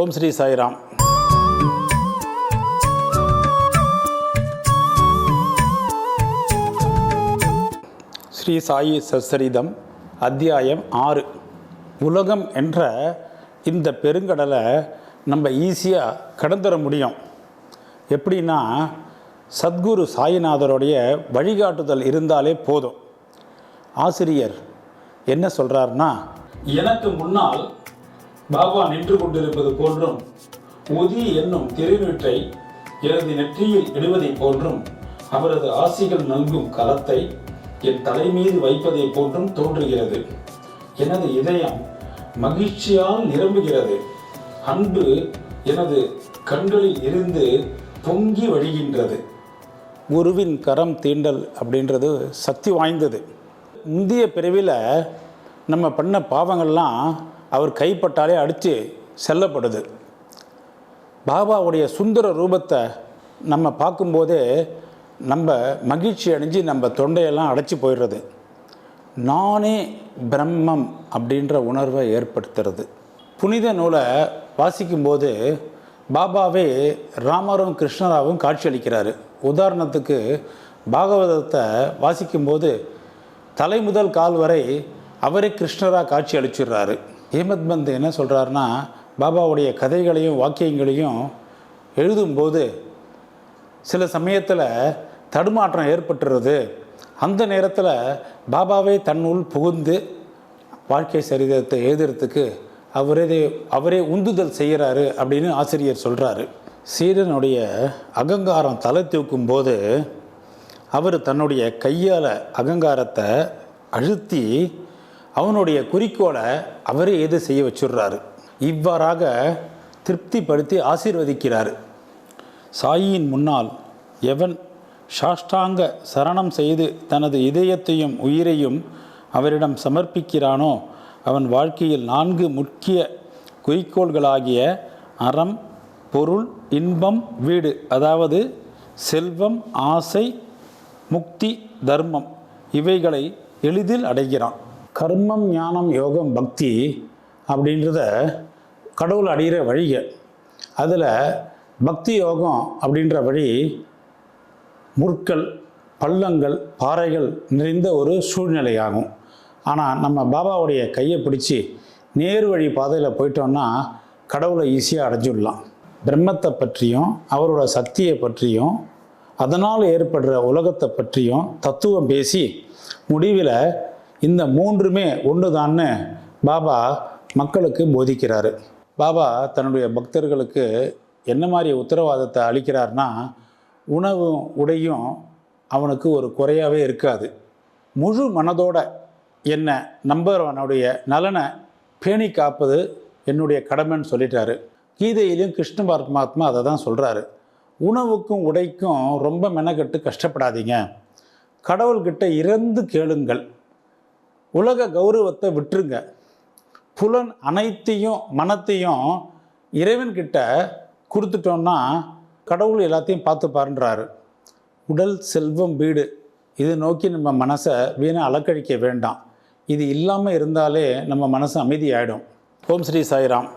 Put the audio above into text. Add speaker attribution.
Speaker 1: ஓம் ஸ்ரீ சாய்ராம். ஸ்ரீ சாயி சசரிதம் அத்தியாயம் ஆறு. உலகம் என்ற இந்த பெருங்கடலை நம்ம ஈஸியாக கடந்துட முடியும். எப்படின்னா சத்குரு சாயிநாதருடைய வழிகாட்டுதல் இருந்தாலே போதும். ஆசிரியர் என்ன சொல்கிறாருன்னா எனக்கு முன்னால் பாபா நின்று கொண்டிருப்பது போன்றும் உதி என்னும் திருநீற்றை எனது நெற்றியில் இடுவதை போன்றும் அவரது ஆசிகள் நல்கும் கலத்தை என் தலை மீது வைப்பதைப் போன்றும் தோன்றுகிறது. எனது இதயம் மகிழ்ச்சியால் நிரம்புகிறது. அன்பு எனது கண்களில் இருந்து பொங்கி வழிகின்றது. குருவின் கரம் தீண்டல் அப்படின்றது சக்தி வாய்ந்தது. முந்தைய பிறவியில் நம்ம பண்ண பாவங்கள்லாம் அவர் கைப்பட்டாலே அடித்து செல்லப்படுது. பாபாவுடைய சுந்தர ரூபத்தை நம்ம பார்க்கும்போதே நம்ம மகிழ்ச்சி அடைஞ்சு நம்ம தொண்டையெல்லாம் அடைச்சி போயிடுறது. நானே பிரம்மம் அப்படின்ற உணர்வை ஏற்படுத்துறது. புனித நூலை வாசிக்கும்போது பாபாவே ராமரும் கிருஷ்ணராவும் காட்சியளிக்கிறாரு உதாரணத்துக்கு பாகவதத்தை வாசிக்கும்போது தலை முதல் கால் வரை அவரே கிருஷ்ணராக காட்சி அளிச்சிடுறாரு. ஹேமத் பந்த் என்ன சொல்கிறாருன்னா பாபாவுடைய கதைகளையும் வாக்கியங்களையும் எழுதும்போது சில சமயத்தில் தடுமாற்றம் ஏற்பட்டுருது அந்த நேரத்தில் பாபாவே தன்னுள் புகுந்து வாழ்க்கை சரிதத்தை எழுதுறதுக்கு அவரே அவரே உந்துதல் செய்கிறாரு அப்படின்னு ஆசிரியர் சொல்கிறாரு சீரனுடைய அகங்காரம் தலை தூக்கும் போது அவர் தன்னுடைய கையால் அகங்காரத்தை அழுத்தி அவனுடைய குறிக்கோளை அவரே எது செய்ய வச்சுடுறாரு? இவ்வாறாக திருப்திப்படுத்தி ஆசீர்வதிக்கிறார். சாயியின் முன்னால் எவன் சாஷ்டாங்க சரணம் செய்து தனது இதயத்தையும் உயிரையும் அவரிடம் சமர்ப்பிக்கிறானோ அவன் வாழ்க்கையில் நான்கு முக்கிய குறிக்கோள்களாகிய அறம் பொருள் இன்பம் வீடு அதாவது செல்வம் ஆசை முக்தி தர்மம் இவைகளை எளிதில் அடைகிறான். கர்மம் ஞானம் யோகம் பக்தி அப்படின்றத கடவுள் அடைகிற வழிக. அதில் பக்தி யோகம் அப்படின்ற வழி முற்கள் பள்ளங்கள் பாறைகள் நிறைந்த ஒரு சூழ்நிலையாகும். ஆனால் நம்ம பாபாவுடைய கையை பிடிச்சி நேர் வழி பாதையில் போயிட்டோம்னா கடவுளை ஈஸியாக அடைஞ்சிடலாம். பிரம்மத்தை பற்றியும் அவரோட சக்தியை பற்றியும் அதனால் ஏற்படுற உலகத்தை பற்றியும் தத்துவம் பேசி முடிவில் இந்த மூன்றுமே ஒன்று தான்னு பாபா மக்களுக்கு போதிக்கிறாரு. பாபா தன்னுடைய பக்தர்களுக்கு என்ன மாதிரி உத்தரவாதத்தை அளிக்கிறார்னா உணவும் உடையும் அவனுக்கு ஒரு குறையாகவே இருக்காது. முழு மனதோட என்னை நம்புறவனுடைய நலனை பேணி காப்பது என்னுடைய கடமைன்னு சொல்லிட்டாரு. கீதையிலையும் கிருஷ்ண பரமாத்மா அதை தான் சொல்கிறாரு உணவுக்கும் உடைக்கும் ரொம்ப மெனக்கட்டு கஷ்டப்படாதீங்க. கடவுள்கிட்ட இறந்து கேளுங்கள். உலக கௌரவத்தை விட்டுருங்க. புலன் அனைத்தையும் மனத்தையும் இறைவன்கிட்ட கொடுத்துட்டோம்னா கடவுள் எல்லாத்தையும் பார்த்து பாருன்றாரு உடல் செல்வம் வீடு இதை நோக்கி நம்ம மனசை வீணாக அலக்கழிக்க வேண்டாம். இது இல்லாமல் இருந்தாலே நம்ம மனசு அமைதியாயிடும். ஓம் ஸ்ரீ சாய்ராம்.